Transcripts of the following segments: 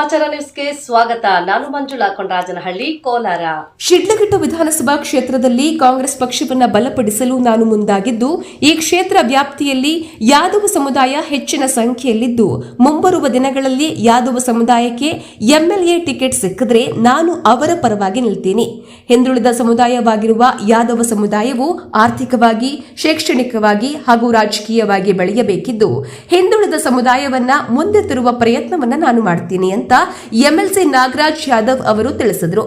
ಸಮಾಚಾರ ನ್ಯೂಸ್ಗೆ ಸ್ವಾಗತ. ನಾನು ಮಂಜುಳಾ ಕೊಂಡರಾಜನಹಳ್ಳಿ ಕೋಲಾರ. ಶಿಡ್ಲಘಟ್ಟ ವಿಧಾನಸಭಾ ಕ್ಷೇತ್ರದಲ್ಲಿ ಕಾಂಗ್ರೆಸ್ ಪಕ್ಷವನ್ನ ಬಲಪಡಿಸಲು ನಾನು ಮುಂದಾಗಿದ್ದು, ಈ ಕ್ಷೇತ್ರ ವ್ಯಾಪ್ತಿಯಲ್ಲಿ ಯಾದವ ಸಮುದಾಯ ಹೆಚ್ಚಿನ ಸಂಖ್ಯೆಯಲ್ಲಿದ್ದು, ಮುಂಬರುವ ದಿನಗಳಲ್ಲಿ ಯಾದವ ಸಮುದಾಯಕ್ಕೆ ಎಂಎಲ್ಎ ಟಿಕೆಟ್ ಸಿಕ್ಕಿದ್ರೆ ನಾನು ಅವರ ಪರವಾಗಿ ನಿಲ್ತೀನಿ. ಹಿಂದುಳಿದ ಸಮುದಾಯವಾಗಿರುವ ಯಾದವ ಸಮುದಾಯವು ಆರ್ಥಿಕವಾಗಿ, ಶೈಕ್ಷಣಿಕವಾಗಿ ಹಾಗೂ ರಾಜಕೀಯವಾಗಿ ಬೆಳೆಯಬೇಕಿದ್ದು, ಹಿಂದುಳಿದ ಸಮುದಾಯವನ್ನ ಮುಂದೆ ತರುವ ಪ್ರಯತ್ನವನ್ನ ನಾನು ಮಾಡ್ತೀನಿ ಅಂತ ಎಂಎಲ್ಸಿ ನಾಗರಾಜ್ ಯಾದವ್ ಅವರು ತಿಳಿಸಿದರು.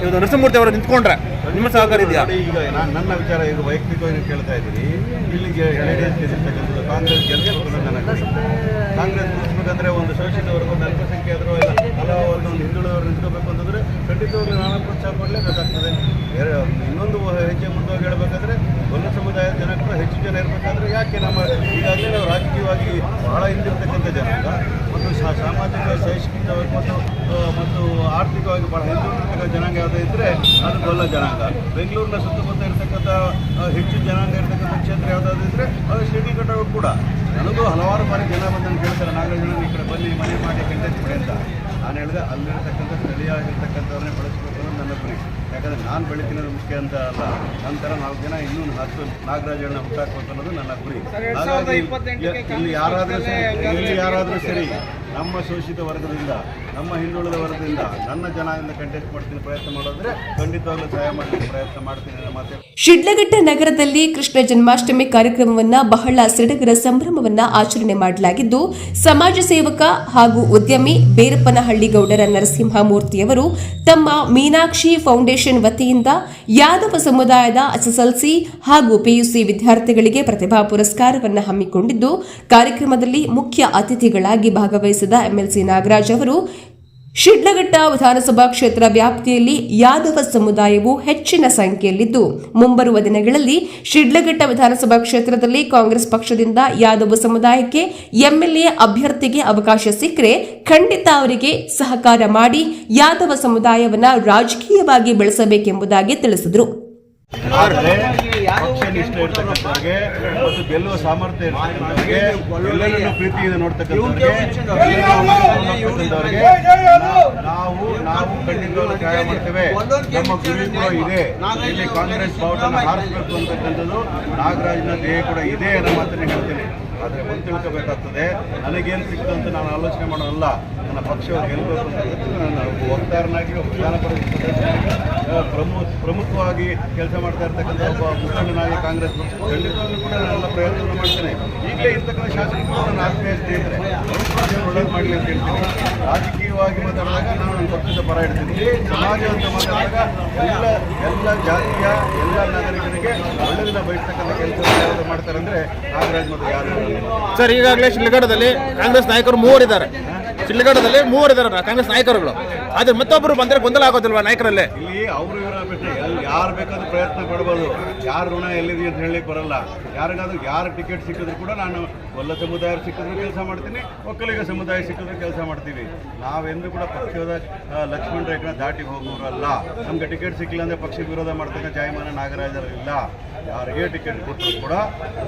ಇವತ್ತು ನರಸಿಂಹಮೂರ್ತಿ ಅವರು ನಿಂತ್ಕೊಂಡ್ರೆ ನಿಮ್ಮ ಸಹಕಾರ ಇದೆಯಾ? ಈಗ ನಾನು ನನ್ನ ವಿಚಾರ ಈಗ ವೈಯಕ್ತಿಕವಾಗಿ ಕೇಳ್ತಾ ಇದ್ದೀನಿ ಇಲ್ಲಿಗೆ ಕಾಂಗ್ರೆಸ್ ಗೆಲ್ಲಬೇಕು ಅನ್ನೋದು ನನ್ನ ಕಾಂಗ್ರೆಸ್ ಗೆಲ್ಲಿಸ್ಬೇಕಂದ್ರೆ ಒಂದು ಶೋಷಿತ ವರ್ಗ ಒಂದು ಹಿಂದುಳಿದವರು ನಿಂತ್ಕೋಬೇಕು ಅಂತಂದ್ರೆ ಖಂಡಿತವಾಗ್ಲೂ ನಾನು ಪ್ರೋತ್ಸಾಹ ಕೊಡಲೇಬೇಕಾಗ್ತದೆ ಇನ್ನೊಂದು ಹೆಜ್ಜೆ ಮುಂದುವಾಗಿ ಹೇಳಬೇಕಂದ್ರೆ ಒಂದು ಸಮುದಾಯದ ಜನ ಹೆಚ್ಚು ಜನ ಇರಬೇಕಾದ್ರೆ ಯಾಕೆ ನಮ್ಮ ಈಗಾಗಲೇ ನಾವು ರಾಜಕೀಯವಾಗಿ ಬಹಳ ಹಿಂದಿರ್ತಕ್ಕಂಥ ಜನಾಂಗ ಮತ್ತು ಸಾಮಾಜಿಕ ಶೈಕ್ಷಣಿಕವಾಗಿ ಮತ್ತು ಮತ್ತು ಆರ್ಥಿಕವಾಗಿ ಬಹಳ ಹಿಂದಿರ್ತಕ್ಕಂಥ ಜನಾಂಗ ಯಾವುದೇ ಇದ್ದರೆ ಅದು ಗೊಲ್ಲ ಜನಾಂಗ. ಬೆಂಗಳೂರಿನ ಸುತ್ತಮುತ್ತ ಇರತಕ್ಕಂಥ ಹೆಚ್ಚು ಜನಾಂಗ ಇರತಕ್ಕಂಥ ಕ್ಷೇತ್ರ ಯಾವುದಾದ್ರು ಇದ್ದರೆ ಅದು ಶ್ರೀನಿಕಟ ಕೂಡ. ನನಗೂ ಹಲವಾರು ಬಾರಿ ಜನ ಬಂದು ಕೇಳ್ತಾರೆ ಜನ ಈ ಕಡೆ ಬನ್ನಿ ಮನೆ ಮಾಡಿ ಕಂಟೆಂಟ್ ಬಿಡಿ ಅಂತ. ನಾನು ಹೇಳಿದೆ ಅಲ್ಲಿರ್ತಕ್ಕಂಥ ಸ್ಥಳೀಯವಾಗಿರ್ತಕ್ಕಂಥವ್ರನ್ನೇ ಬಳಸಬೇಕು ಅನ್ನೋದು ನನ್ನ ಗುರಿ. ಯಾಕಂದರೆ ನಾನು ಬೆಳಿತಿರೋದು ಮುಖ್ಯ ಅಂತ ಅಲ್ಲ. ನಂತರ ನಾಲ್ಕು ಜನ ಇನ್ನೂ ಹತ್ತು ನಾಗರಾಜಗಳನ್ನ ಹುಟ್ಟಾಕ್ಬೇಕು ಅನ್ನೋದು ನನ್ನ ಗುರಿ. ಹಾಗಾಗಿ ಇಲ್ಲಿ ಯಾರಾದರೂ ಸರಿ ಇಲ್ಲಿ ಯಾರಾದರೂ ಸರಿ ನಮ್ಮ ಶೋಷಿತ ವರ್ಗದಿಂದ, ನಮ್ಮ ಹಿಂದುಳಿದ ವರ್ಗದಿಂದ ನನ್ನ ಜನಾಂಗದಿಂದ ಕಂಟೆಸ್ಟ್ ಮಾಡ್ತೀನಿ, ಪ್ರಯತ್ನ ಮಾಡೋದ್ರೆ ಖಂಡಿತವಾಗ್ಲೂ ಸಹಾಯ ಮಾಡ್ತೀನಿ ಪ್ರಯತ್ನ ಮಾಡ್ತೀನಿ ಶಿಡ್ಲಘಟ್ಟ ನಗರದಲ್ಲಿ ಕೃಷ್ಣ ಜನ್ಮಾಷ್ಟಮಿ ಕಾರ್ಯಕ್ರಮವನ್ನ ಬಹಳ ಸಡಗರ ಸಂಭ್ರಮವನ್ನ ಆಚರಣೆ ಮಾಡಲಾಗಿದ್ದು, ಸಮಾಜ ಸೇವಕ ಹಾಗೂ ಉದ್ಯಮಿ ಬೇರಪ್ಪನಹಳ್ಳಿ ಗೌಡರ ನರಸಿಂಹಮೂರ್ತಿಯವರು ತಮ್ಮ ಮೀನಾಕ್ಷಿ ಫೌಂಡೇಶನ್ ವತಿಯಿಂದ ಯಾದವ ಸಮುದಾಯದ ಎಸ್ಎಸ್ಎಲ್ಸಿ ಹಾಗೂ ಪಿಯುಸಿ ವಿದ್ಯಾರ್ಥಿಗಳಿಗೆ ಪ್ರತಿಭಾ ಪುರಸ್ಕಾರವನ್ನು ಹಮ್ಮಿಕೊಂಡಿದ್ದು, ಕಾರ್ಯಕ್ರಮದಲ್ಲಿ ಮುಖ್ಯ ಅತಿಥಿಗಳಾಗಿ ಭಾಗವಹಿಸಿದ ಎಂಎಲ್ಸಿ ನಾಗರಾಜ್ ಅವರು, ಶಿಡ್ಲಘಟ್ಟ ವಿಧಾನಸಭಾ ಕ್ಷೇತ್ರ ವ್ಯಾಪ್ತಿಯಲ್ಲಿ ಯಾದವ ಸಮುದಾಯವು ಹೆಚ್ಚಿನ ಸಂಖ್ಯೆಯಲ್ಲಿದ್ದು, ಮುಂಬರುವ ದಿನಗಳಲ್ಲಿ ಶಿಡ್ಲಘಟ್ಟ ವಿಧಾನಸಭಾ ಕ್ಷೇತ್ರದಲ್ಲಿ ಕಾಂಗ್ರೆಸ್ ಪಕ್ಷದಿಂದ ಯಾದವ ಸಮುದಾಯಕ್ಕೆ ಎಂಎಲ್ಎ ಅಭ್ಯರ್ಥಿಗೆ ಅವಕಾಶ ಸಿಕ್ಕರೆ ಖಂಡಿತ ಅವರಿಗೆ ಸಹಕಾರ ಮಾಡಿ ಯಾದವ ಸಮುದಾಯವನ್ನು ರಾಜಕೀಯವಾಗಿ ಬೆಳೆಸಬೇಕೆಂಬುದಾಗಿ ತಿಳಿಸಿದರು. ಇರ್ತಕ್ಕಂಥವ್ರಿಗೆ ಮತ್ತು ಗೆಲ್ಲುವ ಸಾಮರ್ಥ್ಯ ಇರ್ತಕ್ಕಂಥವ್ರಿಗೆ ಎಲ್ಲರನ್ನೂ ಪ್ರೀತಿಯಿಂದ ನೋಡ್ತಕ್ಕಂಥವ್ರಿಗೆ ನಾವು ನಾವು ಖಂಡಿತವಾಗ್ಲೂ ಸಹಾಯ ಮಾಡ್ತೇವೆ. ನಮ್ಮ ಗುರಿ ಕೂಡ ಇದೆ. ಇಲ್ಲಿ ಕಾಂಗ್ರೆಸ್ ಬಾವುಟನ ಹಾರಿಸಬೇಕು ಅಂತಕ್ಕಂಥದ್ದು ನಾಗರಾಜ್ನ ದೇಹ ಕೂಡ ಇದೆ ಅನ್ನೋ ಮಾತನ್ನ ಹೇಳ್ತೇನೆ. ಆದರೆ ಒಂದು ತಿಳ್ಕೋಬೇಕಾಗ್ತದೆ. ನನಗೇನು ಸಿಕ್ತು ಅಂತ ನಾನು ಆಲೋಚನೆ ಮಾಡೋಲ್ಲ ನನ್ನ ಪಕ್ಷ ಗೆಲ್ಲಬೇಕು ಅಂತಕ್ಕಂಥದ್ದು ನಾನು ವಕ್ತಾರನಾಗಿ ಒಬ್ಬ ವಿಧಾನ ಪರಿಷತ್ ಪ್ರಮುಖ ಪ್ರಮುಖವಾಗಿ ಕೆಲಸ ಮಾಡ್ತಾ ಇರ್ತಕ್ಕಂಥ ಒಬ್ಬ ಮುಖಂಡನಾಗಿ ಕಾಂಗ್ರೆಸ್ ಖಂಡಿತವಾಗ್ಲೂ ಕೂಡ ನಾನೆಲ್ಲ ಪ್ರಯತ್ನ ಮಾಡ್ತೇನೆ. ಈಗಲೇ ಇರ್ತಕ್ಕಂಥ ಶಾಸಕರು ನನ್ನ ಆತ್ಮೀಯ ಸ್ನೇಹಿತರೆ ಒಳ್ಳೇದು ಮಾಡಲಿ ಅಂತ ಹೇಳ್ತೀನಿ. ರಾಜಕೀಯವಾಗಿ ಮಾತಾಡಿದಾಗ ನಾನು ನನ್ನ ಪಕ್ಷದ ಪರ ಇಡ್ತೀನಿ. ಸಮಾಜ ಅಂತ ಮಾತಾಡಿದಾಗ ಎಲ್ಲ ಎಲ್ಲ ಜಾತಿಯ, ಎಲ್ಲ ನಾಗರಿಕರಿಗೆ ಒಳ್ಳೆಯದನ್ನ ಬಯಸ್ತಕ್ಕಂಥ ಕೆಲಸ ಮಾಡ್ತಾರೆ ಅಂದ್ರೆ ನಾಗರಾಜ್ ಮತ್ತು ಯಾರು ಸರ್ ಈಗಾಗಲೇ ಶಿಲ್ಗಡದಲ್ಲಿ ಕಾಂಗ್ರೆಸ್ ನಾಯಕರು ಮೂವರಿದ್ದಾರೆ. ಶಿಡ್ಲಘಟ್ಟದಲ್ಲಿ ಮೂವರಿದ್ದಾರೆ ಕಾಂಗ್ರೆಸ್ ನಾಯಕರುಗಳು. ಆದ್ರೆ ಮತ್ತೊಬ್ಬರು ಬಂದ್ರೆ ಗೊಂದಲ ಆಗೋದಿಲ್ವಾ ನಾಯಕರಲ್ಲೇ? ಇಲ್ಲಿ ಅವರು ಇವರ ಯಾರು ಬೇಕಾದ್ರೂ ಪ್ರಯತ್ನ ಪಡ್ಬೋದು ಯಾರು ಋಣ ಎಲ್ಲಿದೆ ಅಂತ ಹೇಳಲಿಕ್ಕೆ ಬರಲ್ಲ. ಯಾರಿಗಾದ್ರೂ ಯಾರು ಟಿಕೆಟ್ ಸಿಕ್ಕಿದ್ರು ಕೂಡ ನಾನು ಒಲ್ಲ ಸಮುದಾಯ ಸಿಕ್ಕಿದ್ರು ಕೆಲಸ ಮಾಡ್ತೀನಿ, ಒಕ್ಕಲಿಗ ಸಮುದಾಯ ಸಿಕ್ಕಿದ್ರು ಕೆಲಸ ಮಾಡ್ತೀವಿ. ನಾವೆಂದು ಕೂಡ ಪಕ್ಷದ ಲಕ್ಷ್ಮಣ ರೇಖೆನ ದಾಟಿ ಹೋಗೋರಲ್ಲ. ನಮ್ಗೆ ಟಿಕೆಟ್ ಸಿಕ್ಕಿಲ್ಲ ಅಂದ್ರೆ ಪಕ್ಷ ವಿರೋಧ ಮಾಡ್ತಕ್ಕ ಜಾಯಮಾನ ನಾಗರಾಜರು ಇಲ್ಲ ಯಾರಿಗೆ ಟಿಕೆಟ್ ಕೊಟ್ಟರು ಕೂಡ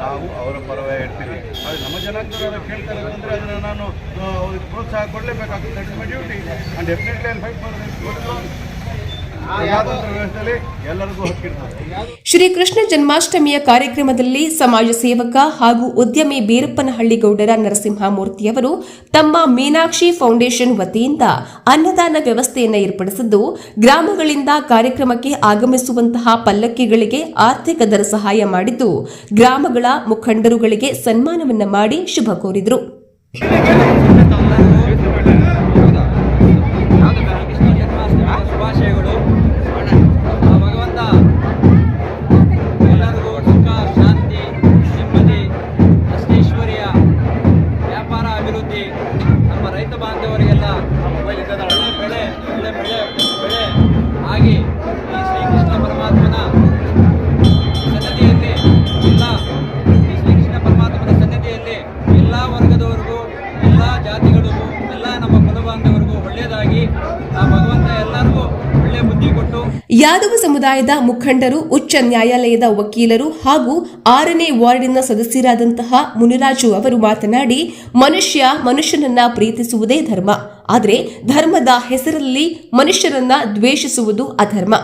ನಾವು ಅವರ ಪರವಾಗಿ ಇರ್ತೀವಿ ಆದರೆ ನಮ್ಮ ಜನಾಂಗದವರು ಕೇಳ್ತಾರೆ ಅಂದರೆ ಅದನ್ನು ನಾನು ಅವ್ರಿಗೆ ಪ್ರೋತ್ಸಾಹ my duty and definitely I fight for Shri Krishna ಜನ್ಮಾಷ್ಟಮಿಯ ಕಾರ್ಯಕ್ರಮದಲ್ಲಿ ಸಮಾಜ ಸೇವಕ ಹಾಗೂ ಉದ್ಯಮಿ ಬೀರಪ್ಪನಹಳ್ಳಿ ಗೌಡರ ನರಸಿಂಹಮೂರ್ತಿಯವರು ತಮ್ಮ ಮೀನಾಕ್ಷಿ ಫೌಂಡೇಶನ್ ವತಿಯಿಂದ ಅನ್ನದಾನ ವ್ಯವಸ್ಥೆಯನ್ನು ಏರ್ಪಡಿಸಿದ್ದು, ಗ್ರಾಮಗಳಿಂದ ಕಾರ್ಯಕ್ರಮಕ್ಕೆ ಆಗಮಿಸುವಂತಹ ಪಲ್ಲಕ್ಕಿಗಳಿಗೆ ಆರ್ಥಿಕ ದರ ಸಹಾಯ ಮಾಡಿದ್ದು, ಗ್ರಾಮಗಳ ಮುಖಂಡರುಗಳಿಗೆ ಸನ್ಮಾನವನ್ನ ಮಾಡಿ ಶುಭ ಕೋರಿದರು. ಯಾದವ ಸಮುದಾಯದ ಮುಖಂಡರು, ಉಚ್ಚ ನ್ಯಾಯಾಲಯದ ವಕೀಲರು ಹಾಗೂ ಆರನೇ ವಾರ್ಡಿನ ಸದಸ್ಯರಾದಂತಹ ಮುನಿರಾಜು ಅವರು ಮಾತನಾಡಿ, ಮನುಷ್ಯ ಮನುಷ್ಯನನ್ನ ಪ್ರೀತಿಸುವುದೇ ಧರ್ಮ. ಆದರೆ ಧರ್ಮದ ಹೆಸರಲ್ಲಿ ಮನುಷ್ಯರನ್ನ ದ್ವೇಷಿಸುವುದು ಅಧರ್ಮ.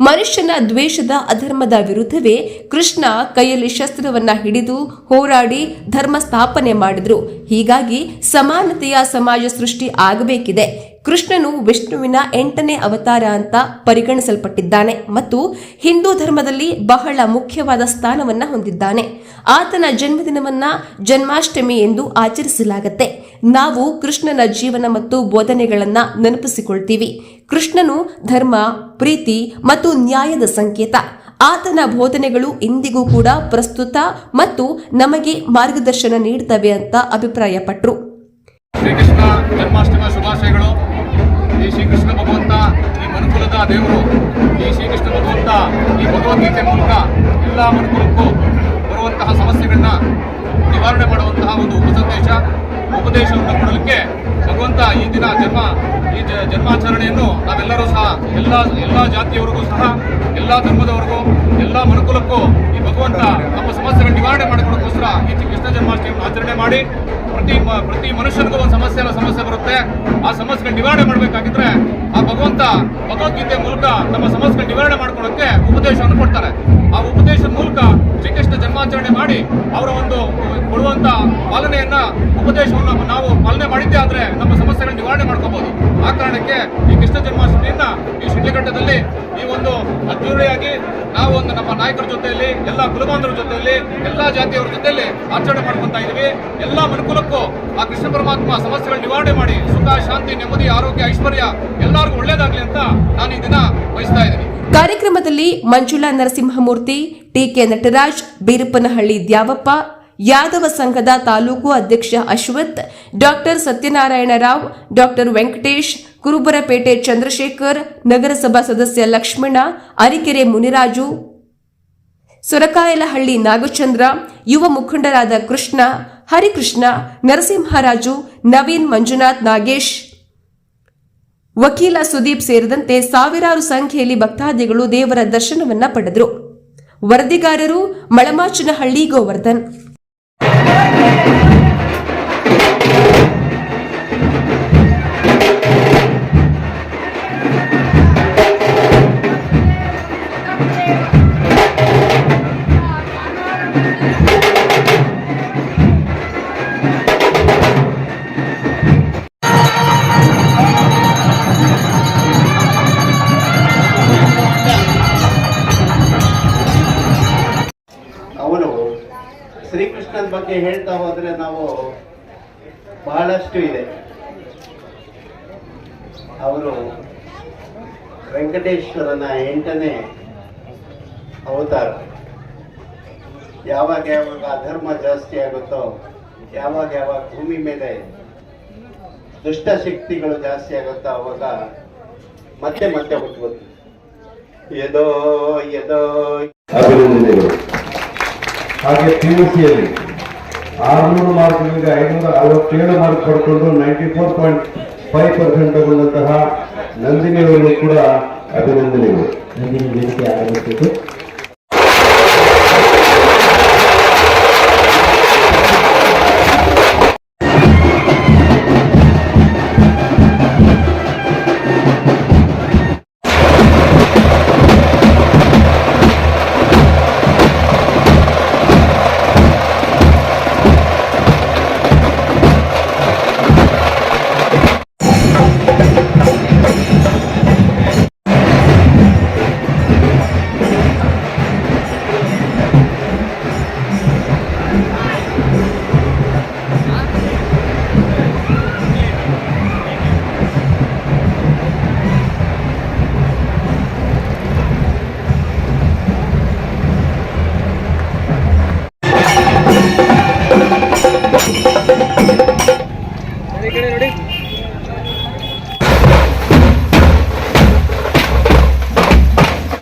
ಮನುಷ್ಯನ ದ್ವೇಷದ ಅಧರ್ಮದ ವಿರುದ್ಧವೇ ಕೃಷ್ಣ ಕೈಯಲ್ಲಿ ಶಸ್ತ್ರವನ್ನ ಹಿಡಿದು ಹೋರಾಡಿ ಧರ್ಮ ಸ್ಥಾಪನೆ ಮಾಡಿದ್ರು. ಹೀಗಾಗಿ ಸಮಾನತೆಯ ಸಮಾಜ ಸೃಷ್ಟಿ ಆಗಬೇಕಿದೆ. ಕೃಷ್ಣನು ವಿಷ್ಣುವಿನ ಎಂಟನೇ ಅವತಾರ ಅಂತ ಪರಿಗಣಿಸಲ್ಪಟ್ಟಿದ್ದಾನೆ ಮತ್ತು ಹಿಂದೂ ಧರ್ಮದಲ್ಲಿ ಬಹಳ ಮುಖ್ಯವಾದ ಸ್ಥಾನವನ್ನ ಹೊಂದಿದ್ದಾನೆ. ಆತನ ಜನ್ಮದಿನವನ್ನ ಜನ್ಮಾಷ್ಟಮಿ ಎಂದು ಆಚರಿಸಲಾಗುತ್ತೆ. ನಾವು ಕೃಷ್ಣನ ಜೀವನ ಮತ್ತು ಬೋಧನೆಗಳನ್ನ ನೆನಪಿಸಿಕೊಳ್ತೀವಿ. ಕೃಷ್ಣನು ಧರ್ಮ, ಪ್ರೀತಿ ಮತ್ತು ನ್ಯಾಯದ ಸಂಕೇತ. ಆತನ ಬೋಧನೆಗಳು ಇಂದಿಗೂ ಕೂಡ ಪ್ರಸ್ತುತ ಮತ್ತು ನಮಗೆ ಮಾರ್ಗದರ್ಶನ ನೀಡುತ್ತವೆ ಅಂತ ಅಭಿಪ್ರಾಯಪಟ್ಟರು ಶ್ರೀಕೃಷ್ಣ ಜನ್ಮಾಷ್ಟಮಿ ಶುಭಾಶಯಗಳು. ಈ ಶ್ರೀಕೃಷ್ಣ ಭಗವಂತ, ಈ ಮನುಕುಲದ ದೇವರು, ಈ ಶ್ರೀಕೃಷ್ಣ ಭಗವಂತ, ಈ ಭಗವದ್ಗೀತೆ ಮೂಲಕ ಎಲ್ಲ ಮನುಕುಲಕ್ಕೂ ಬರುವಂತಹ ಸಮಸ್ಯೆಗಳನ್ನ ನಿವಾರಣೆ ಮಾಡುವಂತಹ ಒಂದು ಉಪಸಂದೇಶ, ಉಪದೇಶವನ್ನು ಕೊಡಲಿಕ್ಕೆ ಭಗವಂತ ಈ ದಿನ ಜನ್ಮ, ಈ ಜನ್ಮಾಚರಣೆಯನ್ನು ನಾವೆಲ್ಲರೂ ಸಹ, ಎಲ್ಲ ಎಲ್ಲ ಜಾತಿಯವರಿಗೂ ಸಹ, ಎಲ್ಲ ಧರ್ಮದವರಿಗೂ, ಎಲ್ಲ ಮನುಕುಲಕ್ಕೂ ಈ ಭಗವಂತ ನಮ್ಮ ಸಮಸ್ಯೆಗಳನ್ನು ನಿವಾರಣೆ ಮಾಡಿಕೊಡೋಕ್ಕೋಸ್ಕರ ಈ ಕೃಷ್ಣ ಜನ್ಮಾಷ್ಟಮಿಯನ್ನು ಆಚರಣೆ ಮಾಡಿ ಪ್ರತಿ ಪ್ರತಿ ಮನುಷ್ಯನಿಗೂ ಒಂದು ಸಮಸ್ಯೆ ಸಮಸ್ಯೆ ಬರುತ್ತೆ. ಆ ಸಮಸ್ಯೆ ನಿವಾರಣೆ ಮಾಡಬೇಕಾಗಿದ್ರೆ ಆ ಭಗವಂತ ಭಗವದ್ಗೀತೆ ಮೂಲಕ ನಮ್ಮ ಸಮಸ್ಯೆ ನಿವಾರಣೆ ಮಾಡ್ಕೊಳ್ಳೋಕೆ ಉಪದೇಶವನ್ನು ಕೊಡ್ತಾರೆ. ಆ ಉಪದೇಶದ ಮೂಲಕ ಶ್ರೀಕೃಷ್ಣ ಜನ್ಮಾಚರಣೆ ಮಾಡಿ ಅವರ ಒಂದು ಕೊಡುವಂತ ಪಾಲನೆಯನ್ನ, ಉಪದೇಶವನ್ನು ನಾವು ಪಾಲನೆ ಮಾಡಿದ್ದೇ ಆದ್ರೆ ನಮ್ಮ ಸಮಸ್ಯೆಗಳನ್ನ ನಿವಾರಣೆ ಮಾಡ್ಕೋಬಹುದು ಆ ಕಾರಣಕ್ಕೆ ಈ ಕೃಷ್ಣ ಜನ್ಮಾಷ್ಟಮಿಯನ್ನ ಈ ಶಿಡ್ಲಘಟ್ಟದಲ್ಲಿ ಈ ಒಂದು ಅದ್ದೂರಿಯಾಗಿ ನಾವು ಒಂದು ನಮ್ಮ ನಾಯಕರ ಜೊತೆಯಲ್ಲಿ, ಎಲ್ಲ ಕುಲಬಾಂಧವರ ಜೊತೆಯಲ್ಲಿ, ಎಲ್ಲಾ ಜಾತಿಯವರ ಜೊತೆಯಲ್ಲಿ ಆಚರಣೆ ಮಾಡ್ಕೊಂತ ಇದೀವಿ ಎಲ್ಲ ಮನುಕುಲಕ್ಕೂ ಆ ಕೃಷ್ಣ ಪರಮಾತ್ಮ ಸಮಸ್ಯೆಗಳ ನಿವಾರಣೆ ಮಾಡಿ, ಸುಖ, ಶಾಂತಿ, ನೆಮ್ಮದಿ, ಆರೋಗ್ಯ, ಐಶ್ವರ್ಯ ಎಲ್ಲರಿಗೂ ಒಳ್ಳೇದಾಗ್ಲಿ ಅಂತ ನಾನು ಈ ದಿನ ಬಯಸ್ತಾ ಇದ್ದೀನಿ. ಕಾರ್ಯಕ್ರಮದಲ್ಲಿ ಮಂಜುಳಾ ನರಸಿಂಹಮೂರ್ತಿ, ಟಿಕೆ ನಟರಾಜ್, ಬೀರಪ್ಪನಹಳ್ಳಿ ದ್ಯಾವಪ್ಪ, ಯಾದವ ಸಂಘದ ತಾಲೂಕು ಅಧ್ಯಕ್ಷ ಅಶ್ವಥ್, ಡಾಕ್ಟರ್ ಸತ್ಯನಾರಾಯಣ ರಾವ್, ಡಾಕ್ಟರ್ ವೆಂಕಟೇಶ್ ಕುರುಬರಪೇಟೆ ಚಂದ್ರಶೇಖರ್, ನಗರಸಭಾ ಸದಸ್ಯ ಲಕ್ಷ್ಮಣ, ಅರಿಕೆರೆ ಮುನಿರಾಜು, ಸೊರಕಾಯಲಹಳ್ಳಿ ನಾಗಚಂದ್ರ, ಯುವ ಮುಖಂಡರಾದ ಕೃಷ್ಣ, ಹರಿಕೃಷ್ಣ, ನರಸಿಂಹರಾಜು, ನವೀನ್ ಮಂಜುನಾಥ್ ನಾಗೇಶ್, ವಕೀಲ ಸುದೀಪ್ ಸೇರಿದಂತೆ ಸಾವಿರಾರು ಸಂಖ್ಯೆಯಲ್ಲಿ ಭಕ್ತಾದಿಗಳು ದೇವರ ದರ್ಶನವನ್ನ ಪಡೆದರು. ವರದಿಗಾರರು ಮಳಮಾಚನಹಳ್ಳಿ ಗೋವರ್ಧನ್. ಬಗ್ಗೆ ಹೇಳ್ತಾ ಹೋದ್ರೆ ನಾವು ಬಹಳಷ್ಟು ಇದೆ. ಅವರು ವೆಂಕಟೇಶ್ವರನ ಎಂಟನೇ ಅವತಾರ. ಯಾವಾಗ ಯಾವಾಗ ಅಧರ್ಮ ಜಾಸ್ತಿ ಆಗುತ್ತೋ, ಯಾವಾಗ ಯಾವಾಗ ಭೂಮಿ ಮೇಲೆ ದುಷ್ಟ ಶಕ್ತಿಗಳು ಜಾಸ್ತಿ ಆಗುತ್ತೋ ಅವಾಗ ಮತ್ತೆ ಮತ್ತೆ ಹುಟ್ಟುವುದು ಎದೋ ಎದೋ. ಅಭಿನಂದನೆಗಳು. ಹಾಗೆ ಪಿ ಯು ಸಿಯಲ್ಲಿ ಆರುನೂರು ಮಾರ್ಕ್ಗಳಿಗೆ ಐನೂರ ಅರವತ್ತೇಳು ಮಾರ್ಕ್ ಪಡ್ಕೊಂಡು ninety four point five percent ತಗೊಂಡಂತಹ Nandini ಅವರಿಗೂ ಕೂಡ ಅಭಿನಂದನೆಗಳು. ನಂದಿನಿ